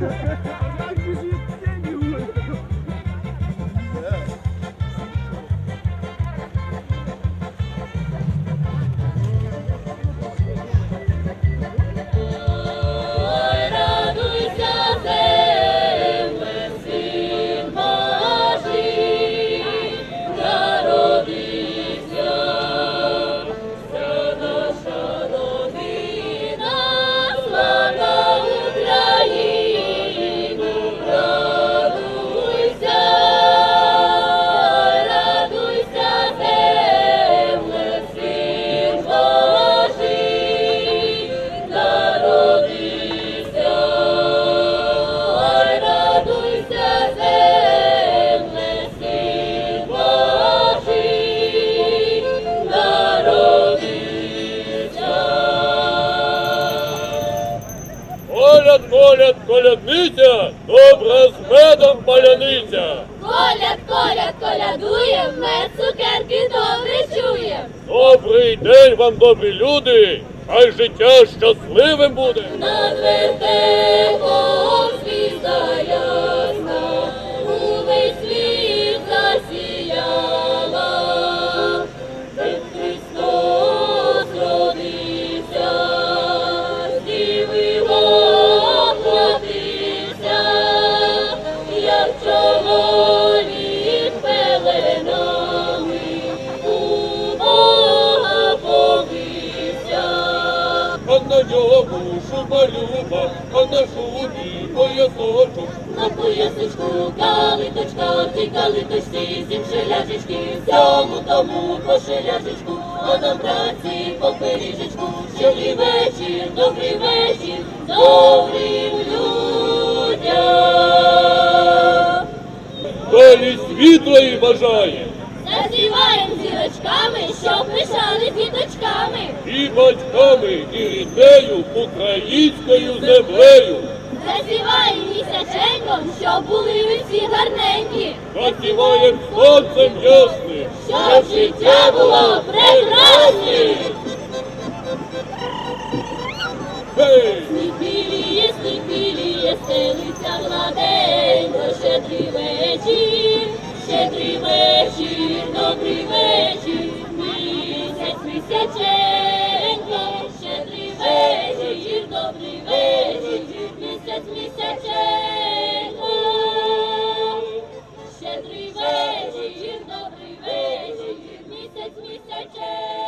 Ha, ha, ha. Коляд, колядниця, добра з медом паляниця. Коляд, коляд, колядує, мед цукерки добре чує. Добрий день вам, добрі люди, хай життя щасливим буде. Над вертепом звізда ньому шуба люба, а на шубі поясочок. На поясочку калиточка, ті калиточці, сім шеляжечки, всьому тому по шеляжечку, а на праці по пиріжечку. Щедрий вечір, добрий вечір, добрим людям. Далі світлої бажає, Засіваєм зірочками, щоб пишали діточками. Батьками, і ріднею, українською землею. Засіваєм місяченьком, щоб були ви всі гарненькі. Засіваєм сонцем ясним, Щоб життя було біліє, сніг біліє, стелиться гладенько, щедрий вечір, Місяченько, щедрий вечір, добрий вечір, Місяць місяче.